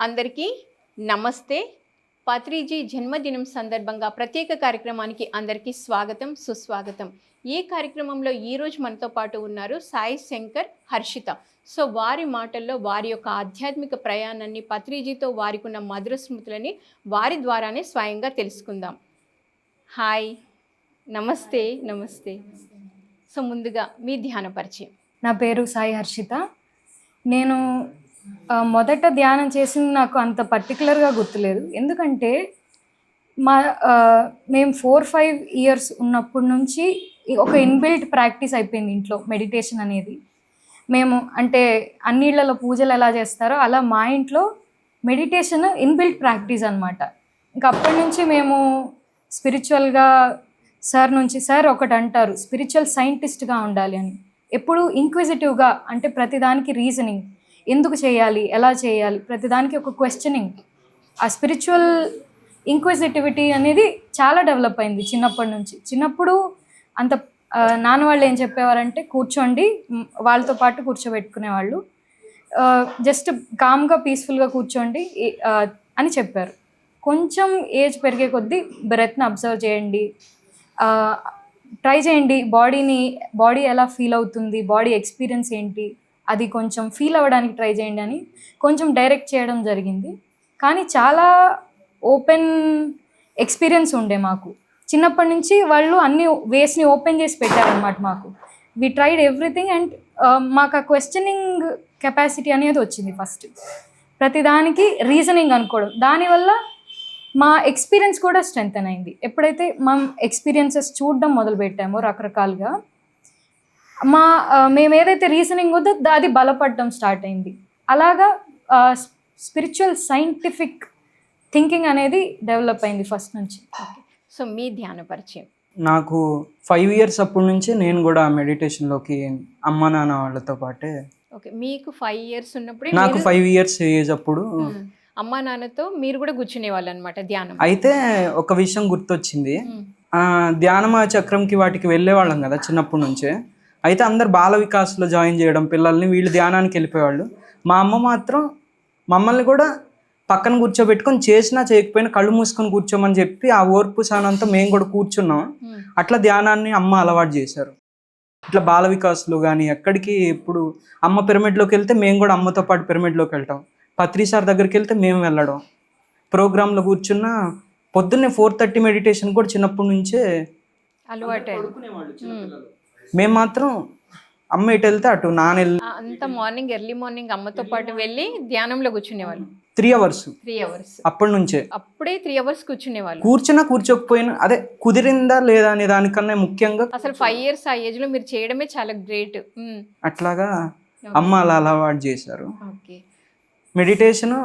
అందరికీ నమస్తే. పత్రిజీ జన్మదినం సందర్భంగా ప్రత్యేక కార్యక్రమానికి అందరికీ స్వాగతం సుస్వాగతం. ఈ కార్యక్రమంలో ఈరోజు మనతో పాటు ఉన్నారు సాయి శంకర్ హర్షిత. సో వారి మాటల్లో వారి యొక్క ఆధ్యాత్మిక ప్రయాణాన్ని పత్రిజీతో వారికి ఉన్న మధుర స్మృతులని వారి ద్వారానే స్వయంగా తెలుసుకుందాం. హాయ్. నమస్తే నమస్తే. సో ముందుగా మీ ధ్యాన పరిచయం నా పేరు సాయి హర్షిత. నేను మొదట ధ్యానం చేసింది నాకు అంత పర్టికులర్గా గుర్తులేదు. ఎందుకంటే మా మేము ఫోర్ ఫైవ్ ఇయర్స్ ఉన్నప్పటి నుంచి ఒక ఇన్బిల్ట్ ప్రాక్టీస్ అయిపోయింది ఇంట్లో మెడిటేషన్ అనేది. మేము అంటే అన్నిళ్ళలో పూజలు ఎలా చేస్తారో అలా మా ఇంట్లో మెడిటేషన్ ఇన్బిల్ట్ ప్రాక్టీస్ అనమాట ఇంకా అప్పటి నుంచి మేము స్పిరిచువల్గా సార్ నుంచి సార్ ఒకటి అంటారు స్పిరిచువల్ సైంటిస్ట్గా ఉండాలి అని. ఎప్పుడు ఇంక్విజిటివ్గా అంటే ప్రతిదానికి రీజనింగ్ ఎందుకు చేయాలి ఎలా చేయాలి ప్రతిదానికి ఒక క్వశ్చనింగ్ ఆ స్పిరిచువల్ ఇంక్విజిటివిటీ అనేది చాలా డెవలప్ అయింది చిన్నప్పటి నుంచి. చిన్నప్పుడు అంత నాన్న వాళ్ళు ఏం చెప్పేవారంటే కూర్చోండి వాళ్ళతో పాటు కూర్చోబెట్టుకునేవాళ్ళు. జస్ట్ కామ్గా పీస్ఫుల్గా కూర్చోండి అని చెప్పారు. కొంచెం ఏజ్ పెరిగే కొద్దీ బ్రెత్ని అబ్జర్వ్ చేయండి. ట్రై చేయండి బాడీని బాడీ ఎలా ఫీల్ అవుతుంది బాడీ ఎక్స్పీరియన్స్ ఏంటి అది కొంచెం ఫీల్ అవ్వడానికి ట్రై చేయండి అని కొంచెం డైరెక్ట్ చేయడం జరిగింది. కానీ చాలా ఓపెన్ ఎక్స్పీరియన్స్ ఉండే మాకు. చిన్నప్పటి నుంచి వాళ్ళు అన్ని వేస్ని ఓపెన్ చేసి పెట్టారనమాట మాకు. వి ట్రైడ్ ఎవ్రీథింగ్ అండ్ మాకు ఆ క్వశ్చనింగ్ కెపాసిటీ అనేది వచ్చింది ఫస్ట్ ప్రతిదానికి రీజనింగ్ అనుకోవడం. దానివల్ల మా ఎక్స్పీరియన్స్ కూడా స్ట్రెంగ్ అయింది. ఎప్పుడైతే మనం ఎక్స్పీరియన్సెస్ చూడడం మొదలు పెట్టామో రకరకాలుగా మా మేము ఏదైతే రీజనింగ్ ఉందో అది బలపడడం స్టార్ట్ అయింది. అలాగా స్పిరిచువల్ సైంటిఫిక్ థింకింగ్ అనేది డెవలప్ అయింది ఫస్ట్ నుంచి. సో మీ ధ్యాన పరిచయం. నాకు ఫైవ్ ఇయర్స్ అప్పటి నుంచి నేను కూడా మెడిటేషన్లోకి అమ్మ నాన్న వాళ్ళతో పాటే ఓకే మీకు ఫైవ్ ఇయర్స్ ఉన్నప్పుడే నాకు ఫైవ్ ఇయర్స్ ఏజ్ అప్పుడు ఉమ్. అమ్మా నాన్నతో మీరు కూడా కూర్చునే వాళ్ళు అనమాట ధ్యానం. అయితే ఒక విషయం గుర్తొచ్చింది. ఆ, ధ్యానమా చక్రంకి వాటికి వెళ్ళేవాళ్ళం కదా చిన్నప్పటి నుంచే. అయితే అందరు బాల వికాస్లో జాయిన్ చేయడం పిల్లల్ని వీళ్ళు ధ్యానానికి వెళ్ళిపోయేవాళ్ళు. మా అమ్మ మాత్రం మమ్మల్ని కూడా పక్కన కూర్చోబెట్టుకొని చేసినా చేయకపోయినా కళ్ళు మూసుకొని కూర్చోమని చెప్పి ఆ ఓర్పు సహనంతో మేము కూడా కూర్చున్నాం. అట్లా ధ్యానాన్ని అమ్మ అలవాటు చేశారు. ఇట్లా బాల వికాస్లో కానీ ఎక్కడికి ఇప్పుడు అమ్మ పిరమిడ్లోకి వెళ్తే మేము కూడా అమ్మతో పాటు పిరమిడ్లోకి వెళ్తాం. పత్రి సార్ దగ్గరికి వెళ్తే మేము వెళ్ళడం. ప్రోగ్రాంలో కూర్చున్న పొద్దున్నే ఫోర్ థర్టీ మెడిటేషన్ కూడా చిన్నప్పటి నుంచే అలవాటు మేము మాత్రం అమ్మ ఇటు వెళ్తే అటు నాన్న అంత మార్నింగ్ ఎర్లీ మార్నింగ్ అమ్మతో పాటు వెళ్ళి ధ్యానంలో కూర్చునేవాళ్ళు. Three hours. Three hours. అప్పటి నుంచే. అప్పుడే త్రీ అవర్స్ కూర్చునేవాళ్ళు. కూర్చున్నా కూర్చోకపోయినా అదే కుదిరిందా లేదా అనే దానికన్నా ముఖ్యంగా అసలు ఫైవ్ ఇయర్స్ ఆ ఏజ్లో మీరు చేయడమే చాలా గ్రేట్ అట్లాగా అమ్మ అలా అలవాటు చేశారు. ఓకే. మెడిటేషన్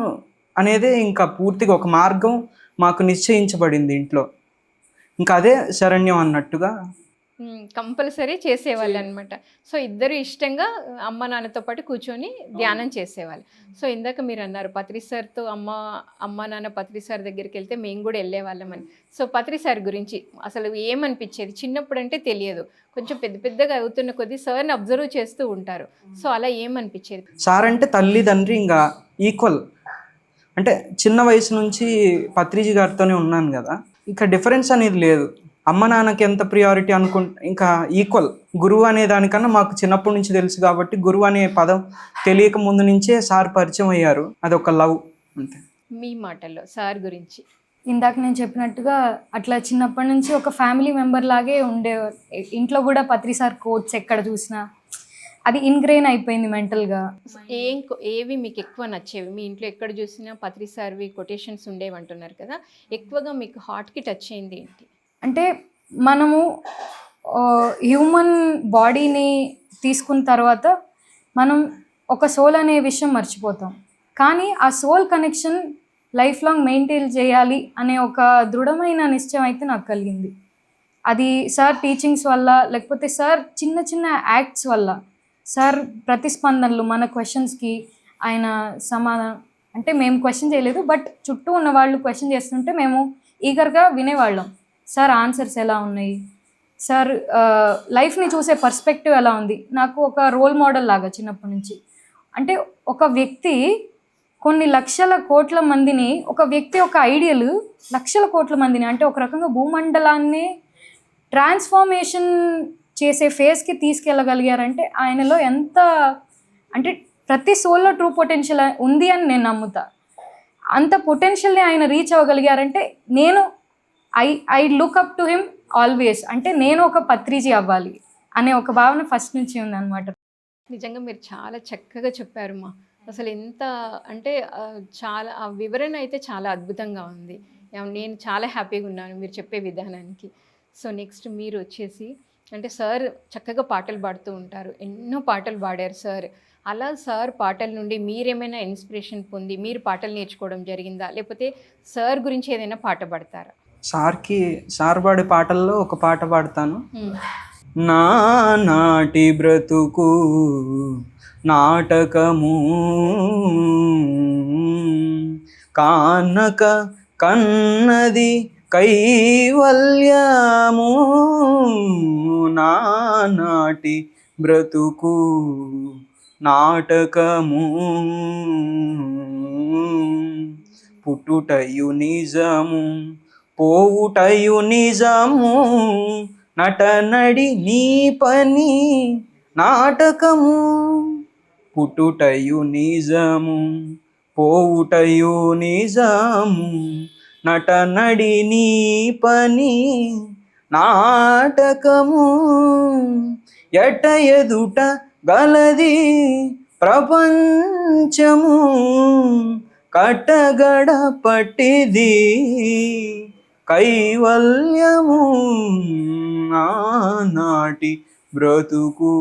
అనేది ఇంకా పూర్తిగా ఒక మార్గం మాకు నిశ్చయించబడింది ఇంట్లో. ఇంకా అదే శరణ్యం అన్నట్టుగా కంపల్సరీ చేసేవాళ్ళు అనమాట సో ఇద్దరు ఇష్టంగా అమ్మ నాన్నతో పాటు కూర్చొని ధ్యానం చేసేవాళ్ళు. సో ఇందాక మీరు అన్నారు పత్రి సార్తో అమ్మ అమ్మ నాన్న పత్రి సార్ దగ్గరికి వెళ్తే మేము కూడా వెళ్ళేవాళ్ళమని సో పత్రి సార్ గురించి అసలు ఏమనిపించేది? చిన్నప్పుడు అంటే తెలియదు. కొంచెం పెద్ద పెద్దగా అవుతున్న కొద్దీ సార్ని అబ్జర్వ్ చేస్తూ ఉంటారు. సో అలా ఏమనిపించేది? సార్ అంటే తల్లి తండ్రి ఇంకా ఈక్వల్. అంటే చిన్న వయసు నుంచి పత్రిజీ గారితోనే ఉన్నాను కదా. ఇంకా డిఫరెన్స్ అనేది లేదు. అమ్మ నాన్నకి ఎంత ప్రియారిటీ అనుకుంటే ఇంకా ఈక్వల్ గురువు అనే దానికన్నా మాకు చిన్నప్పటి నుంచి తెలుసు కాబట్టి గురువు అనే పదం తెలియక ముందు నుంచే సార్ పరిచయం అయ్యారు. అది ఒక లవ్. అంతే. మీ మాటల్లో సార్ గురించి. ఇందాక నేను చెప్పినట్టుగా అట్లా చిన్నప్పటి నుంచి ఒక ఫ్యామిలీ మెంబర్ లాగే ఉండే ఇంట్లో కూడా పత్రి సార్ కోట్స్ ఎక్కడ చూసినా అది ఇన్గ్రెయిన్ అయిపోయింది మెంటల్గా. ఏం ఏవి మీకు ఎక్కువ నచ్చేవి? మీ ఇంట్లో ఎక్కడ చూసినా పత్రి సార్వి కొటేషన్స్ ఉండేవి అంటున్నారు కదా. ఎక్కువగా మీకు హార్ట్కి టచ్ అయింది ఏంటి? అంటే మనము హ్యూమన్ బాడీని తీసుకున్న తర్వాత మనం ఒక సోల్ అనే విషయం మర్చిపోతాం. కానీ ఆ soul connection life long maintain చేయాలి అనే ఒక దృఢమైన నిశ్చయం అయితే నాకు కలిగింది. అది సార్ టీచింగ్స్ వల్ల లేకపోతే సార్ చిన్న చిన్న యాక్ట్స్ వల్ల సార్ ప్రతిస్పందనలు మన క్వశ్చన్స్కి ఆయన సమాధానం అంటే మేము క్వశ్చన్ చేయలేదు బట్ చుట్టూ ఉన్న వాళ్ళు క్వశ్చన్ చేస్తుంటే మేము ఈగర్గా వినేవాళ్ళం. సార్ ఆన్సర్స్ ఎలా ఉన్నాయి? సార్ లైఫ్ని చూసే పర్స్పెక్టివ్ ఎలా ఉంది? నాకు ఒక రోల్ మోడల్ లాగా చిన్నప్పటి నుంచి. అంటే ఒక వ్యక్తి కొన్ని లక్షల కోట్ల మందిని ఒక వ్యక్తి ఒక ఐడియల్ లక్షల కోట్ల మందిని అంటే ఒక రకంగా భూమండలాన్ని ట్రాన్స్ఫార్మేషన్ చేసే ఫేస్కి తీసుకెళ్ళగలిగారంటే ఆయనలో ఎంత అంటే ప్రతి సోల్లో ట్రూ పొటెన్షియల్ ఉంది అని నేను నమ్ముతా. అంత పొటెన్షియల్ని ఆయన రీచ్ అవ్వగలిగారంటే నేను I I look up to him always అంటే నేను ఒక పత్రిజీ అవ్వాలి అనే ఒక భావన ఫస్ట్ నుంచి ఉందన్నమాట. నిజంగా మీరు చాలా చక్కగా చెప్పారమ్మా అసలు ఎంత అంటే చాలా ఆ వివరణ అయితే చాలా అద్భుతంగా ఉంది. నేను చాలా హ్యాపీగా ఉన్నాను మీరు చెప్పే విధానానికి. సో నెక్స్ట్ మీరు వచ్చేసి అంటే సార్ చక్కగా పాటలు పాడుతూ ఉంటారు. ఎన్నో పాటలు పాడారు సార్. అలా సార్ పాటల నుండి మీరేమైనా ఇన్స్పిరేషన్ పొంది మీరు పాటలు నేర్చుకోవడం జరిగిందా? లేకపోతే సార్ గురించి ఏదైనా పాట పాడతారా? సార్కి సార్ పాడే పాటల్లో ఒక పాట పాడతాను. నా నాటి బ్రతుకు నాటకము. కానక కన్నది కైవల్యము. నా నాటి బ్రతుకు నాటకము. పుట్టుటయు నిజము. పోవుటయు నిజము నటనడి నీ పని నాటకము. పుట్టుటయు నిజము పోవుటయు నిజము నటనడి నీ పని నాటకము. ఎట ఎదుట గలది ప్రపంచము కట్టగడ పట్టిది. కైవల్యము నాటి బ్రతుకు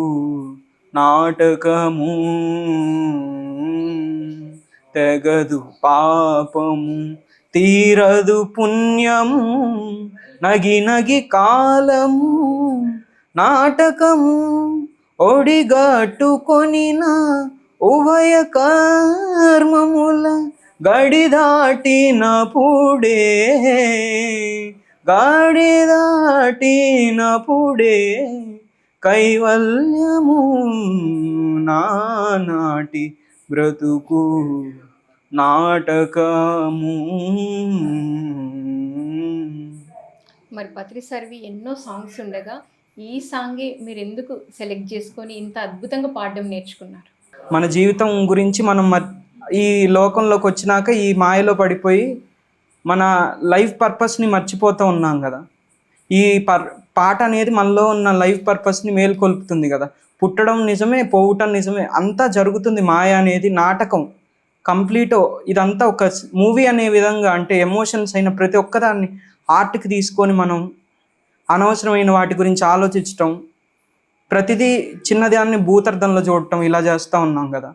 నాటకము. తెగదు పాపము తీరదు పుణ్యము నగి నగి కాలము నాటకము ఒడిగట్టుకొనిన ఉభయ కర్మముల గడి దాటినప్పుడే గాడి దాటినప్పుడే కైవల్యము నానాటి బ్రతుకు నాటకము. మరి పత్రి సర్వి ఎన్నో సాంగ్స్ ఉండగా ఈ సాంగే మీరు ఎందుకు సెలెక్ట్ చేసుకొని ఇంత అద్భుతంగా పాడడం నేర్చుకున్నారు? మన జీవితం గురించి మనం ఈ లోకంలోకి వచ్చినాక ఈ మాయలో పడిపోయి మన లైఫ్ పర్పస్ని మర్చిపోతూ ఉన్నాం కదా. ఈ పర్ పాట అనేది మనలో ఉన్న లైఫ్ పర్పస్ని మేల్కొల్పుతుంది కదా. పుట్టడం నిజమే పోవటం నిజమే అంతా జరుగుతుంది మాయ అనేది నాటకం కంప్లీట్ ఇదంతా ఒక మూవీ అనే విధంగా అంటే ఎమోషన్స్ అయిన ప్రతి ఒక్కదాన్ని ఆర్ట్కి తీసుకొని మనం అనవసరమైన వాటి గురించి ఆలోచించటం ప్రతిదీ చిన్నదాన్ని భూతర్థంలో చూడటం ఇలా చేస్తూ ఉన్నాం కదా.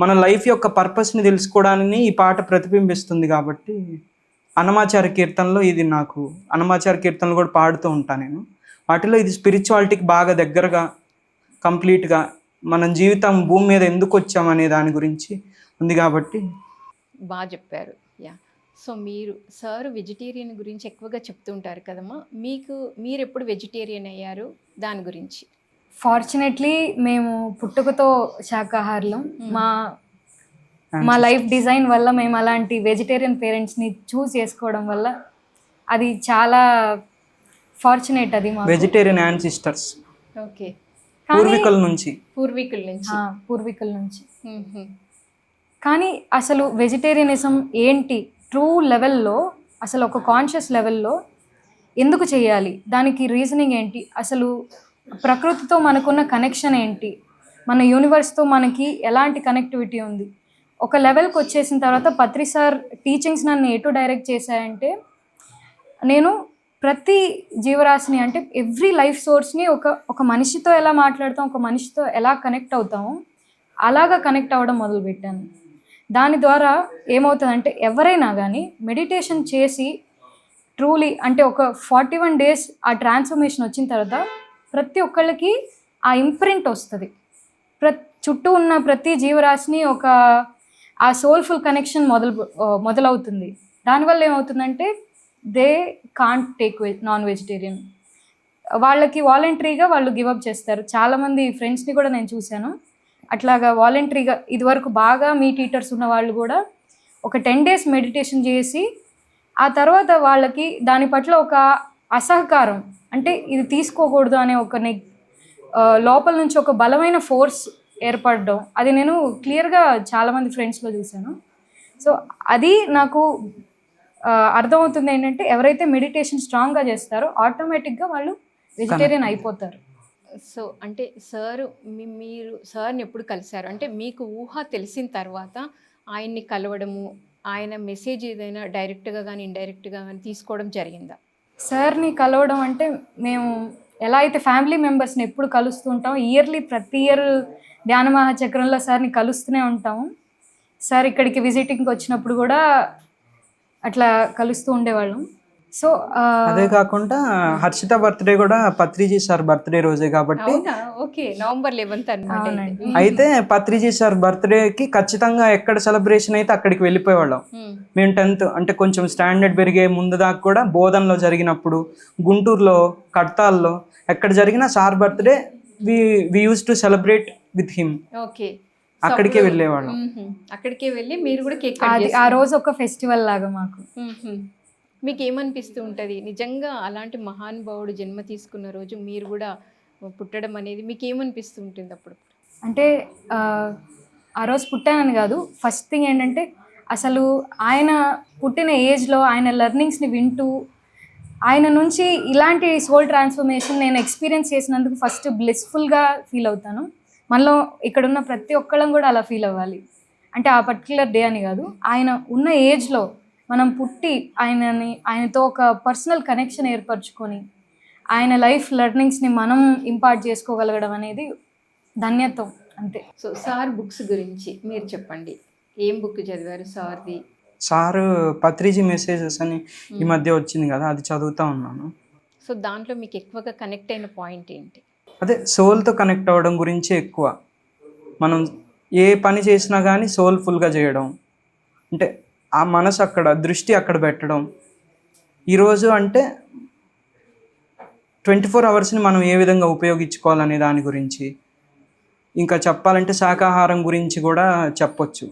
మన లైఫ్ యొక్క పర్పస్ని తెలుసుకోవడాన్ని ఈ పాట ప్రతిబింబిస్తుంది కాబట్టి అనమాచార కీర్తనలో ఇది నాకు అనమాచార కీర్తనలు కూడా పాడుతూ ఉంటాను నేను. వాటిలో ఇది స్పిరిచువాలిటీకి బాగా దగ్గరగా కంప్లీట్గా మన జీవితం భూమి మీద ఎందుకు వచ్చామనే దాని గురించి ఉంది కాబట్టి బాగా చెప్పారు. యా. సో మీరు సార్ వెజిటేరియన్ గురించి ఎక్కువగా చెప్తుంటారు కదమ్మా. మీకు మీరు ఎప్పుడు వెజిటేరియన్ అయ్యారు? దాని గురించి. ఫార్చునేట్లీ మేము పుట్టుకతో శాకాహారులం. మా మా లైఫ్ డిజైన్ వల్ల మేము అలాంటి వెజిటేరియన్ పేరెంట్స్ని చూస్ చేసుకోవడం వల్ల అది చాలా ఫార్చునేట్ అది మా వెజిటేరియన్ యాన్సిస్టర్స్ ఓకే పూర్వీకుల నుంచి. పూర్వీకుల నుంచి. పూర్వీకుల నుంచి. మ్మ్హ. కానీ అసలు వెజిటేరియనిజం ఏంటి? ట్రూ లెవెల్లో అసలు ఒక కాన్షియస్ లెవెల్లో ఎందుకు చేయాలి? దానికి రీజనింగ్ ఏంటి? అసలు ప్రకృతితో మనకున్న కనెక్షన్ ఏంటి? మన యూనివర్స్తో మనకి ఎలాంటి కనెక్టివిటీ ఉంది? ఒక లెవెల్కి వచ్చేసిన తర్వాత పత్రి సార్ టీచింగ్స్ నన్ను ఎటు డైరెక్ట్ చేశాయంటే నేను ప్రతి జీవరాశిని అంటే ఎవ్రీ లైఫ్ సోర్స్ని ఒక ఒక మనిషితో ఎలా మాట్లాడతాం ఒక మనిషితో ఎలా కనెక్ట్ అవుతామో అలాగా కనెక్ట్ అవ్వడం మొదలుపెట్టాను. దాని ద్వారా ఏమవుతుందంటే ఎవరైనా కానీ మెడిటేషన్ చేసి ట్రూలీ అంటే ఒక ఫార్టీ వన్ డేస్ ఆ ట్రాన్స్ఫర్మేషన్ వచ్చిన తర్వాత ప్రతి ఒక్కళ్ళకి ఆ ఇంప్రింట్ వస్తుంది. ప్ర చుట్టూ ఉన్న ప్రతి జీవరాశిని ఒక ఆ సోల్ఫుల్ కనెక్షన్ మొదలు మొదలవుతుంది. దానివల్ల ఏమవుతుందంటే they can't take non vegetarian వాళ్ళకి వాలంటరీగా వాళ్ళు గివప్ చేస్తారు. చాలామంది ఫ్రెండ్స్ని కూడా నేను చూశాను. అట్లాగా వాలంటరీగా ఇదివరకు బాగా మీట్ ఈటర్స్ ఉన్న వాళ్ళు కూడా ఒక టెన్ డేస్ మెడిటేషన్ చేసి ఆ తర్వాత వాళ్ళకి దాని పట్ల ఒక అసహకారం. అంటే ఇది తీసుకోకూడదు అనే ఒక నెగ్ లోపల నుంచి ఒక బలమైన ఫోర్స్ ఏర్పడడం. అది నేను క్లియర్గా చాలామంది ఫ్రెండ్స్లో చూశాను. సో అది నాకు అర్థమవుతుంది ఏంటంటే ఎవరైతే మెడిటేషన్ స్ట్రాంగ్గా చేస్తారో ఆటోమేటిక్గా వాళ్ళు వెజిటేరియన్ అయిపోతారు. సో అంటే సార్ మీ- మీరు సార్ని ఎప్పుడు కలిశారు? అంటే మీకు ఊహ తెలిసిన తర్వాత ఆయన్ని కలవడము ఆయన మెసేజ్ ఏదైనా డైరెక్ట్గా కానీ ఇండైరెక్ట్గా కానీ తీసుకోవడం జరిగిందా? సార్ని కలవడం అంటే మేము ఎలా అయితే ఫ్యామిలీ మెంబర్స్ని ఎప్పుడు కలుస్తూ ఉంటాం ఇయర్లీ ప్రతి ఇయర్ ధ్యాన మహాచక్రంలో సార్ని కలుస్తూనే ఉంటాము. సార్ ఇక్కడికి విజిటింగ్కి వచ్చినప్పుడు కూడా అట్లా కలుస్తూ ఉండేవాళ్ళం. సో అదే కాకుండా హర్షిత బర్త్డే కూడా పత్రిజీ సార్ బర్త్డే రోజే కాబట్టి ఓకే నవంబర్ లెవెన్త్ అనమాట. అయితే. పత్రిజీ సార్ బర్త్డేకి ఖచ్చితంగా ఎక్కడ సెలబ్రేషన్ అయితే అక్కడికి వెళ్ళిపోయేవాళ్ళం. మేము టెన్త్ అంటే కొంచెం స్టాండర్డ్ పెరిగే ముందు దాకా కూడా బోధనలో జరిగినప్పుడు గుంటూరులో కడతాల్లో ఎక్కడ జరిగినా sir birthday we we use to celebrate with him. Okay. అక్కడికే వెళ్ళేవాళ్ళం. అక్కడికే వెళ్ళి మీరు కూడా కేక్ ఆ రోజు ఒక ఫెస్టివల్ లాగా మాకు. మీకు ఏమనిపిస్తూ ఉంటుంది నిజంగా అలాంటి మహానుభావుడు జన్మ తీసుకున్న రోజు మీరు కూడా పుట్టడం అనేది మీకు ఏమనిపిస్తూ ఉంటుంది అప్పుడు? అంటే ఆ, రోజు పుట్టానని కాదు. ఫస్ట్ థింగ్ ఏంటంటే అసలు ఆయన పుట్టిన ఏజ్లో ఆయన లెర్నింగ్స్ని వింటూ ఆయన నుంచి ఇలాంటి సోల్ ట్రాన్స్ఫర్మేషన్ నేను ఎక్స్పీరియన్స్ చేసినందుకు ఫస్ట్ బ్లెస్ఫుల్గా ఫీల్ అవుతాను. మనలో ఇక్కడున్న ప్రతి ఒక్కళ్ళం కూడా అలా ఫీల్ అవ్వాలి. అంటే ఆ పర్టికులర్ డే అని కాదు. ఆయన ఉన్న ఏజ్లో మనం పుట్టి ఆయనని ఆయనతో ఒక పర్సనల్ కనెక్షన్ ఏర్పరచుకొని ఆయన లైఫ్ లెర్నింగ్స్ని మనం ఇంపార్ట్ చేసుకోగలగడం అనేది ధన్యత్వం అంతే. సో సార్ బుక్స్ గురించి మీరు చెప్పండి. ఏం బుక్ చదివారు సార్ది? సార్ పత్రిజీ మెసేజెస్ అని ఈ మధ్య వచ్చింది కదా అది చదువుతా ఉన్నాను. సో దాంట్లో మీకు ఎక్కువగా కనెక్ట్ అయిన పాయింట్ ఏంటి? అదే సోల్తో కనెక్ట్ అవ్వడం గురించి ఎక్కువ. మనం ఏ పని చేసినా కానీ సోల్ఫుల్గా చేయడం. అంటే ఆ మనసు అక్కడ దృష్టి అక్కడ పెట్టడం. ఈరోజు అంటే ట్వంటీ ఫోర్ అవర్స్ని మనం ఏ విధంగా ఉపయోగించుకోవాలనే దాని గురించి. ఇంకా చెప్పాలంటే శాకాహారం గురించి కూడా చెప్పొచ్చు.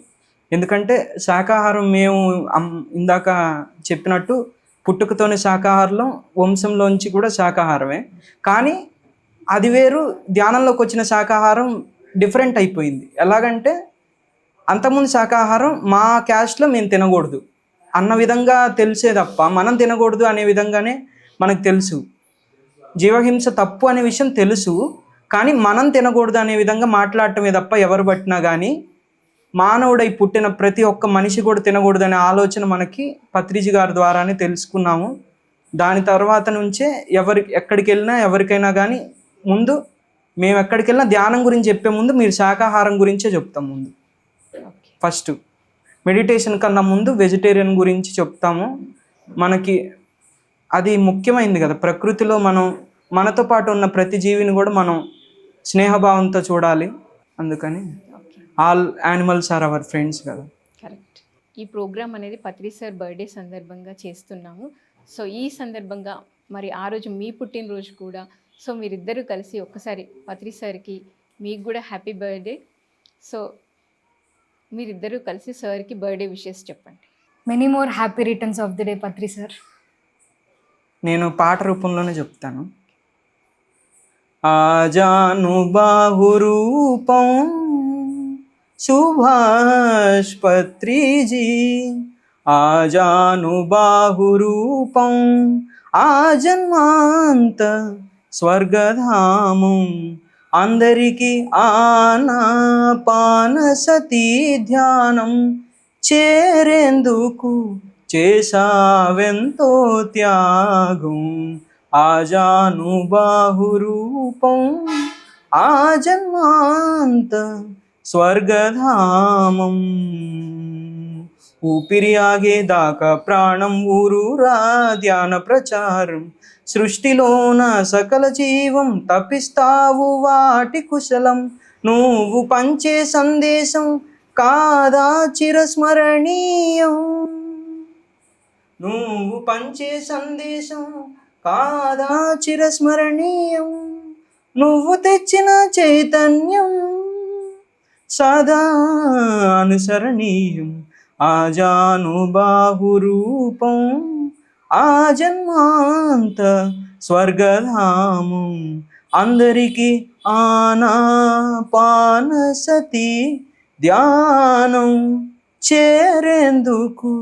ఎందుకంటే శాకాహారం మేము ఇందాక చెప్పినట్టు పుట్టుకతోనే శాకాహారం వంశంలోంచి కూడా శాకాహారమే. కానీ అది వేరు ధ్యానంలోకి వచ్చిన శాకాహారం డిఫరెంట్ అయిపోయింది. ఎలాగంటే అంతకుముందు శాకాహారం మా క్యాస్ట్లో మేము తినకూడదు. అన్న విధంగా తెలిసే తప్ప మనం తినకూడదు అనే విధంగానే మనకు తెలుసు. జీవహింస తప్పు అనే విషయం తెలుసు. కానీ మనం తినకూడదు అనే విధంగా మాట్లాడటమే తప్ప ఎవరు పట్టినా కానీ మానవుడై పుట్టిన ప్రతి ఒక్క మనిషి కూడా తినకూడదు అనే ఆలోచన మనకి పత్రిజీ గారి ద్వారానే తెలుసుకున్నాము. దాని తర్వాత నుంచే ఎవరి ఎక్కడికి వెళ్ళినా ఎవరికైనా కానీ ముందు మేము ఎక్కడికి వెళ్ళినా ధ్యానం గురించి చెప్పే ముందు మీరు శాకాహారం గురించే చెప్తాం ముందు. ఫస్ట్. మెడిటేషన్ కన్నా ముందు వెజిటేరియన్ గురించి చెప్తాము. మనకి అది ముఖ్యమైనది కదా. ప్రకృతిలో మనం మనతో పాటు ఉన్న ప్రతి జీవిని కూడా మనం స్నేహభావంతో చూడాలి. అందుకని all animals are our friends కదా. కరెక్ట్ ఈ ప్రోగ్రామ్ అనేది పత్రి సార్ బర్త్డే సందర్భంగా చేస్తున్నాము. సో ఈ సందర్భంగా మరి ఆ రోజు మీ పుట్టినరోజు కూడా సో మీరిద్దరూ కలిసి ఒక్కసారి పత్రి సార్కి మీకు కూడా హ్యాపీ బర్త్డే సో మీరిద్దరూ కలిసి సార్కి బర్త్డే విషెస్ చెప్పండి. Many more happy returns of the day Patri sir నేను పాట రూపంలోనే చెప్తాను. ఆజాను బాహురూపం సుభాష్ పత్రిజీ. ఆజాను బాహురూపం ఆజన్మాంత స్వర్గధామం అందరికీ ఆనాపానసతి ధ్యానం. చేరేందుకు చేసావెంతో త్యాగం. ఆజాను బాహురూపం ఆ జన్మాంత స్వర్గధామం. ఊపిరి ఆగేదాకా ప్రాణం ఊరూరా ధ్యాన ప్రచారం. సృష్టిలోన సకల జీవం తప్పిస్తావు వాటి కుశలం. నువ్వు పంచే సందేశం కాదా చిరస్మరణీయం? నువ్వు పంచే సందేశం కాదా చిరస్మరణీయం? నువ్వు తెచ్చిన చైతన్యం సదా అనుసరణీయం. ఆజానుబాహురూపం ఆ జన్మాంత స్వర్గధాము అందరికీ ఆనాపానసతి ధ్యానం చేరేందుకు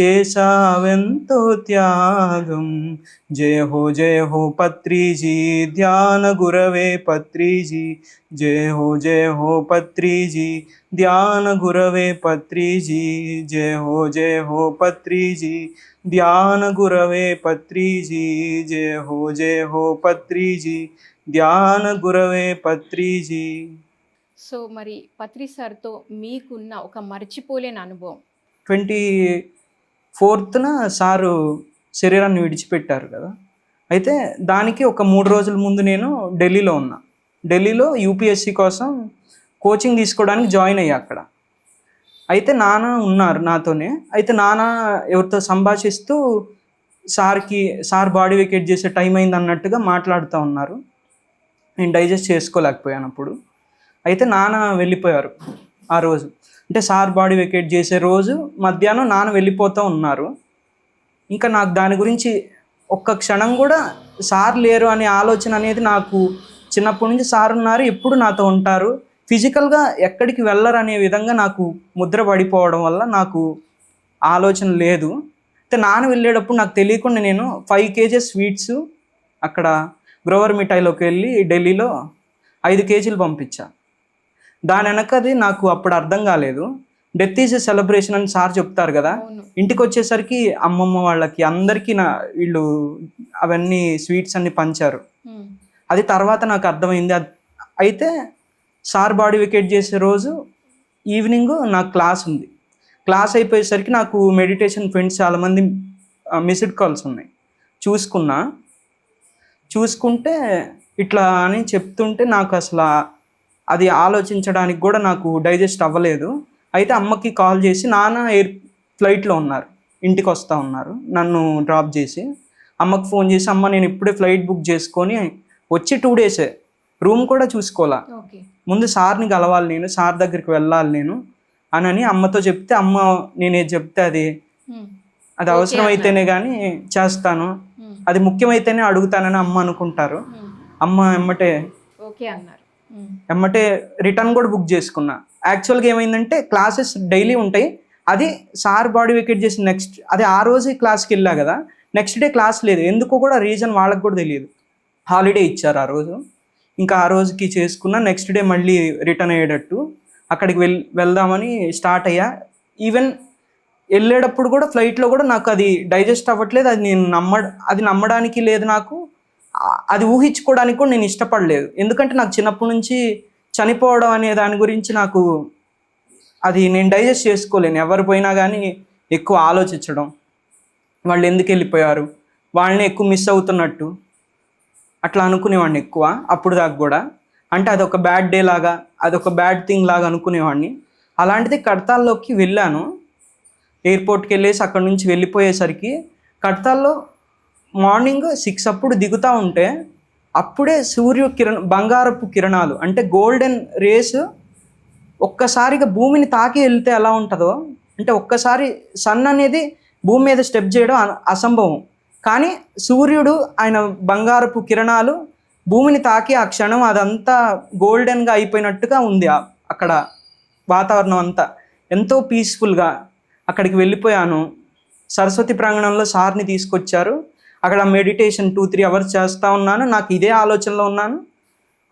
చేసావెంతో త్యాగం. జయ హో జయ హో పత్రిజీ ధ్యాన గురవే పత్రిజీ. జయ హో జయ హో పత్రిజీ ధ్యాన గురవే పత్రిజీ. జయ హో జయ హో పత్రిజీ ధ్యాన గురవే పత్రిజీ. జయ హో జయ హో పత్రిజీ ధ్యాన గురవే పత్రిజీ. సో మరి పత్రి సార్తో మీకున్న ఒక మర్చిపోలేని అనుభవం? ట్వంటీ ఫోర్త్న సారు శరీరాన్ని విడిచిపెట్టారు కదా. అయితే దానికి ఒక మూడు రోజుల ముందు నేను ఢిల్లీలో ఉన్నా. ఢిల్లీలో యూపీఎస్సి కోసం కోచింగ్ తీసుకోవడానికి జాయిన్ అయ్యా అక్కడ. అయితే నాన్న ఉన్నారు నాతోనే. అయితే నాన్న ఎవరితో సంభాషిస్తూ సార్కి సార్ బాడీ వెకేట్ చేసే టైం అయింది అన్నట్టుగా మాట్లాడుతూ ఉన్నారు. నేను డైజెస్ట్ చేసుకోలేకపోయాను అప్పుడు. అయితే నాన్న వెళ్ళిపోయారు ఆ రోజు. అంటే సార్ బాడీ వెకేట్ చేసే రోజు మధ్యాహ్నం నాన్న వెళ్ళిపోతూ ఉన్నారు. ఇంకా నాకు దాని గురించి ఒక్క క్షణం కూడా సార్ లేరు అనే ఆలోచన అనేది నాకు చిన్నప్పటి నుంచి సార్ ఉన్నారు ఎప్పుడు నాతో ఉంటారు. ఫిజికల్గా ఎక్కడికి వెళ్ళరు అనే విధంగా నాకు ముద్ర పడిపోవడం వల్ల నాకు ఆలోచన లేదు. అయితే నాన్న వెళ్ళేటప్పుడు నాకు తెలియకుండా నేను ఫైవ్ కేజెస్ స్వీట్స్ అక్కడ గ్రోవర్ మిఠాయిలోకి వెళ్ళి ఢిల్లీలో ఐదు కేజీలు పంపించా. దాని వెనకది నాకు అప్పుడు అర్థం కాలేదు. డెత్ ఈజ్ సెలబ్రేషన్ అని సార్ చెప్తారు కదా. ఇంటికి వచ్చేసరికి అమ్మమ్మ వాళ్ళకి అందరికీ నా వీళ్ళు అవన్నీ స్వీట్స్ అన్ని పంచారు. అది తర్వాత నాకు అర్థమైంది. అద్- అయితే సార్ బాడీ వికెట్ చేసే రోజు ఈవినింగ్ నాకు క్లాస్ ఉంది. క్లాస్ అయిపోయేసరికి నాకు మెడిటేషన్ ఫ్రెండ్స్ చాలామంది మిస్డ్ కాల్స్ ఉన్నాయి. చూసుకున్నా. చూసుకుంటే ఇట్లా అని చెప్తుంటే నాకు అసలు అది ఆలోచించడానికి కూడా నాకు డైజెస్ట్ అవ్వలేదు. అయితే అమ్మకి కాల్ చేసి నాన్న ఎయిర్ ఫ్లైట్లో ఉన్నారు. ఇంటికి వస్తూ ఉన్నారు. నన్ను డ్రాప్ చేసి అమ్మకి ఫోన్ చేసి అమ్మ నేను ఇప్పుడే ఫ్లైట్ బుక్ చేసుకొని వచ్చి టూ డేసే రూమ్ కూడా చూసుకోవాలా. ముందు సార్ని కలవాలి నేను సార్ దగ్గరికి వెళ్ళాలి నేను అని అమ్మతో చెప్తే అమ్మ నేను చెప్తే అది. అది అవసరం అయితేనే కానీ చేస్తాను. అది ముఖ్యమైతేనే అడుగుతానని అమ్మ అనుకుంటారు. అమ్మ ఎమ్మటే ఓకే అన్నారు. ఎమ్మటే రిటర్న్ కూడా బుక్ చేసుకున్నా. యాక్చువల్గా ఏమైందంటే క్లాసెస్ డైలీ ఉంటాయి. అది సార్ బాడీ వికెట్ చేసి నెక్స్ట్ అది ఆ రోజు క్లాస్కి వెళ్ళా కదా. నెక్స్ట్ డే క్లాస్ లేదు. ఎందుకో కూడా రీజన్ వాళ్ళకి కూడా తెలియదు. హాలిడే ఇచ్చారు ఆ రోజు. ఇంకా ఆ రోజుకి చేసుకున్న. నెక్స్ట్ డే మళ్ళీ రిటర్న్ అయ్యేటట్టు అక్కడికి వెల్ వెళ్దామని స్టార్ట్ అయ్యా. ఈవెన్ వెళ్ళేటప్పుడు కూడా ఫ్లైట్లో కూడా నాకు అది డైజెస్ట్ అవ్వట్లేదు. అది నేను నమ్మ అది నమ్మడానికి లేదు నాకు. అది ఊహించుకోవడానికి కూడా నేను ఇష్టపడలేదు. ఎందుకంటే నాకు చిన్నప్పటి నుంచి చనిపోవడం అనే దాని గురించి నాకు అది నేను డైజెస్ట్ చేసుకోలేను. ఎవరు పోయినా కానీ ఎక్కువ ఆలోచించడం. వాళ్ళు ఎందుకు వెళ్ళిపోయారు? వాళ్ళని ఎక్కువ మిస్ అవుతున్నట్టు. అట్లా అనుకునేవాడిని ఎక్కువ అప్పుడు దాకా కూడా. అంటే అదొక బ్యాడ్ డే లాగా అదొక బ్యాడ్ థింగ్ లాగా అనుకునేవాడిని. అలాంటిది కడతాల్లోకి వెళ్ళాను. ఎయిర్పోర్ట్కి వెళ్ళేసి అక్కడి నుంచి వెళ్ళిపోయేసరికి కడతాల్లో మార్నింగ్ సిక్స్ అప్పుడు దిగుతూ ఉంటే అప్పుడే సూర్య కిరణ బంగారపు కిరణాలు అంటే గోల్డెన్ రేస్ ఒక్కసారిగా భూమిని తాకి వెళ్తే ఎలా ఉంటుందో అంటే ఒక్కసారి సన్ అనేది భూమి మీద స్టెప్ చేయడం అసంభవం. కానీ సూర్యుడు ఆయన బంగారపు కిరణాలు భూమిని తాకి ఆ క్షణం అదంతా గోల్డెన్గా అయిపోయినట్టుగా ఉంది ఆ- అక్కడ వాతావరణం అంతా. ఎంతో పీస్ఫుల్గా అక్కడికి వెళ్ళిపోయాను. సరస్వతి ప్రాంగణంలో సార్ని తీసుకొచ్చారు. అక్కడ మెడిటేషన్ టూ త్రీ అవర్స్ చేస్తూ ఉన్నాను. నాకు ఇదే ఆలోచనలో ఉన్నాను.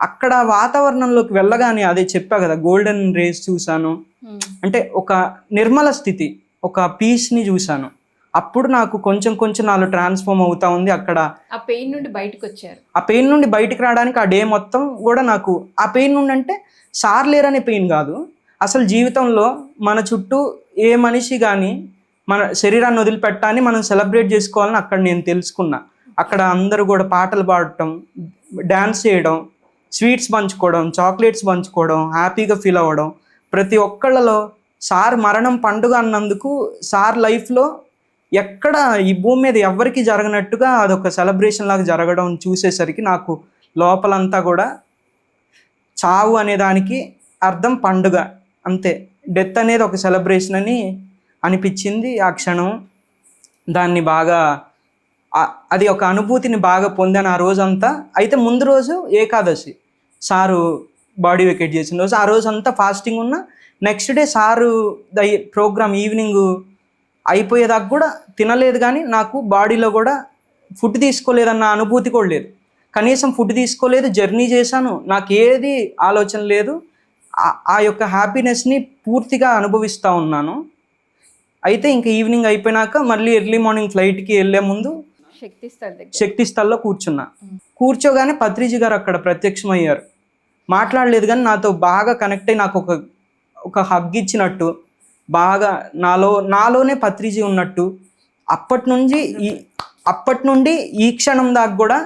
అక్కడ వాతావరణంలోకి వెళ్ళగానే అదే చెప్పా కదా గోల్డెన్ రేస్ చూశాను. ఉమ్. అంటే ఒక నిర్మల స్థితి ఒక పీస్ని చూశాను. అప్పుడు నాకు కొంచెం కొంచెం నాలో ట్రాన్స్ఫార్మ్ అవుతా ఉంది అక్కడ. ఆ పెయిన్ నుండి బయటకు వచ్చారు. ఆ పెయిన్ నుండి బయటికి రావడానికి ఆ డే మొత్తం కూడా నాకు ఆ పెయిన్ నుండి అంటే సార్ లేరనే పెయిన్ కాదు. అసలు జీవితంలో మన చుట్టూ ఏ మనిషి కానీ మన శరీరాన్ని వదిలిపెట్టాన్ని మనం సెలబ్రేట్ చేసుకోవాలని అక్కడ నేను తెలుసుకున్నా. అక్కడ అందరూ కూడా పాటలు పాడటం డ్యాన్స్ చేయడం స్వీట్స్ పంచుకోవడం చాక్లెట్స్ పంచుకోవడం హ్యాపీగా ఫీల్ అవ్వడం. ప్రతి ఒక్కళ్ళలో సార్ మరణం పండుగ అన్నందుకు సార్ లైఫ్లో ఎక్కడ ఈ భూమి మీద ఎవరికి జరగనట్టుగా అదొక సెలబ్రేషన్ లాగా జరగడం చూసేసరికి నాకు లోపలంతా కూడా చావు అనే దానికి అర్థం పండుగ. అంతే. డెత్ అనేది ఒక సెలబ్రేషన్ అని అనిపించింది ఆ క్షణం. దాన్ని బాగా అది ఒక అనుభూతిని బాగా పొందాను ఆ రోజంతా. అయితే ముందు రోజు ఏకాదశి. సారు బాడీ వెకేట్ చేసిన రోజు. ఆ రోజు అంతా ఫాస్టింగ్ ఉన్న next day sir the program evening అయిపోయేదాకా కూడా తినలేదు కానీ నాకు బాడీలో కూడా ఫుడ్ తీసుకోలేదన్న అనుభూతి కూడా లేదు. కనీసం ఫుడ్ తీసుకోలేదు జర్నీ చేశాను. నాకు ఏది ఆలోచన లేదు. ఆ యొక్క హ్యాపీనెస్ని పూర్తిగా అనుభవిస్తూ ఉన్నాను. అయితే ఇంకా ఈవినింగ్ అయిపోయినాక మళ్ళీ ఎర్లీ మార్నింగ్ ఫ్లైట్కి వెళ్ళే ముందు శక్తి స్థల్లో కూర్చున్నా. కూర్చోగానే పత్రిజీ గారు అక్కడ ప్రత్యక్షమయ్యారు. మాట్లాడలేదు కానీ నాతో బాగా కనెక్ట్ అయ్యి నాకు ఒక ఒక హగ్ ఇచ్చినట్టు బాగా నాలో నాలోనే పత్రిజీ ఉన్నట్టు అప్పటి నుంచి ఈ అప్పటి నుండి ఈ క్షణం దాకా కూడా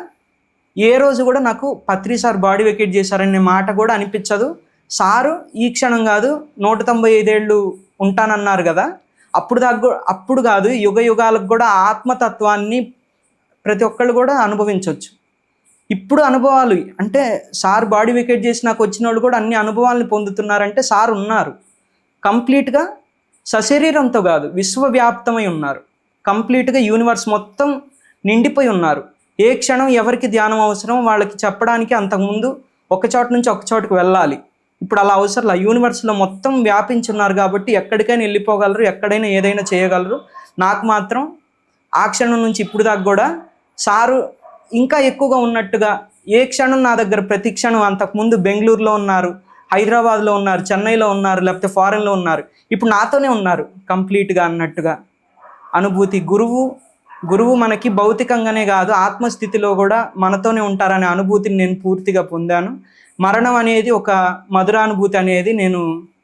ఏ రోజు కూడా నాకు పత్రి సార్ బాడీ వెకేట్ చేశారనే మాట కూడా అనిపించదు. సారు ఈ క్షణం కాదు నూట తొంభై ఐదేళ్ళు ఉంటానన్నారు కదా. అప్పుడు దాకా కూడా- అప్పుడు కాదు యుగ యుగాలకు కూడా ఆత్మతత్వాన్ని ప్రతి ఒక్కళ్ళు కూడా అనుభవించవచ్చు ఇప్పుడు అనుభవాలు అంటే సార్ బాడీ వికెట్ చేసి నాకు వచ్చిన వాళ్ళు కూడా అన్ని అనుభవాలను పొందుతున్నారంటే సార్ ఉన్నారు. కంప్లీట్గా సశరీరంతో కాదు విశ్వవ్యాప్తమై ఉన్నారు. కంప్లీట్గా యూనివర్స్ మొత్తం నిండిపోయి ఉన్నారు. ఏ క్షణం ఎవరికి ధ్యానం అవసరం వాళ్ళకి చెప్పడానికి అంతకుముందు ఒక చోట నుంచి ఒక చోటుకు వెళ్ళాలి. ఇప్పుడు అలా అవసరం యూనివర్స్లో మొత్తం వ్యాపించి ఉన్నారు కాబట్టి ఎక్కడికైనా వెళ్ళిపోగలరు ఎక్కడైనా ఏదైనా చేయగలరు. నాకు మాత్రం ఆ క్షణం నుంచి ఇప్పుడు దాకా కూడా సారు ఇంకా ఎక్కువగా ఉన్నట్టుగా ఏ క్షణం నా దగ్గర ప్రతి క్షణం అంతకుముందు బెంగళూరులో ఉన్నారు హైదరాబాద్లో ఉన్నారు చెన్నైలో ఉన్నారు లేకపోతే ఫారెన్లో ఉన్నారు. ఇప్పుడు నాతోనే ఉన్నారు కంప్లీట్గా అన్నట్టుగా. అనుభూతి గురువు గురువు మనకి భౌతికంగానే కాదు ఆత్మస్థితిలో కూడా మనతోనే ఉంటారనే అనుభూతిని నేను పూర్తిగా పొందాను. మరణం అనేది ఒక మధురానుభూతి అనేది నేను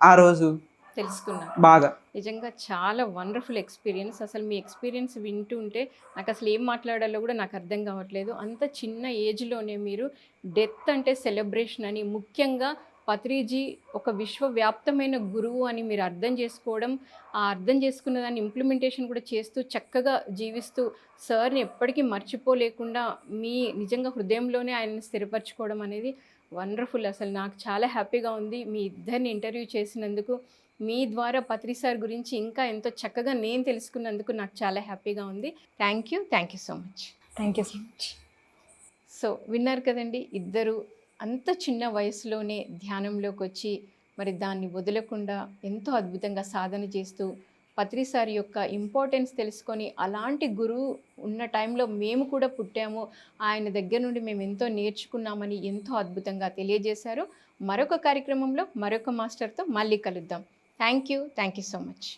ఆ రోజు తెలుసుకున్నాను బాగా. నిజంగా చాలా వండర్ఫుల్ ఎక్స్పీరియన్స్ అసలు మీ ఎక్స్పీరియన్స్ వింటుంటే నాకు అసలు ఏం మాట్లాడాలో కూడా నాకు అర్థం కావట్లేదు. అంత చిన్న ఏజ్లోనే మీరు డెత్ అంటే సెలబ్రేషన్ అని ముఖ్యంగా పత్రిజీ ఒక విశ్వవ్యాప్తమైన గురువు అని మీరు అర్థం చేసుకోవడం ఆ అర్థం చేసుకున్న దాన్ని ఇంప్లిమెంటేషన్ కూడా చేస్తూ చక్కగా జీవిస్తూ సార్ని ఎప్పటికీ మర్చిపోలేకుండా మీ నిజంగా హృదయంలోనే ఆయనని స్థిరపరచుకోవడం అనేది వండర్ఫుల్. అసలు నాకు చాలా హ్యాపీగా ఉంది. మీ ఇద్దరిని ఇంటర్వ్యూ చేసినందుకు మీ ద్వారా పత్రి సార్ గురించి ఇంకా ఎంతో చక్కగా నేను తెలుసుకున్నందుకు నాకు చాలా హ్యాపీగా ఉంది. Thank you. Thank you so much. Thank you so much. So విన్నారు కదండి ఇద్దరు అంత చిన్న వయసులోనే ధ్యానంలోకి వచ్చి మరి దాన్ని వదలకుండా ఎంతో అద్భుతంగా సాధన చేస్తూ పత్రిసారి యొక్క ఇంపార్టెన్స్ తెలుసుకొని అలాంటి గురువు ఉన్న టైంలో మేము కూడా పుట్టాము. ఆయన దగ్గర నుండి మేము ఎంతో నేర్చుకున్నామని ఎంతో అద్భుతంగా తెలియజేశారు. మరొక కార్యక్రమంలో మరొక మాస్టర్తో మళ్ళీ కలుద్దాం. Thank you thank you so much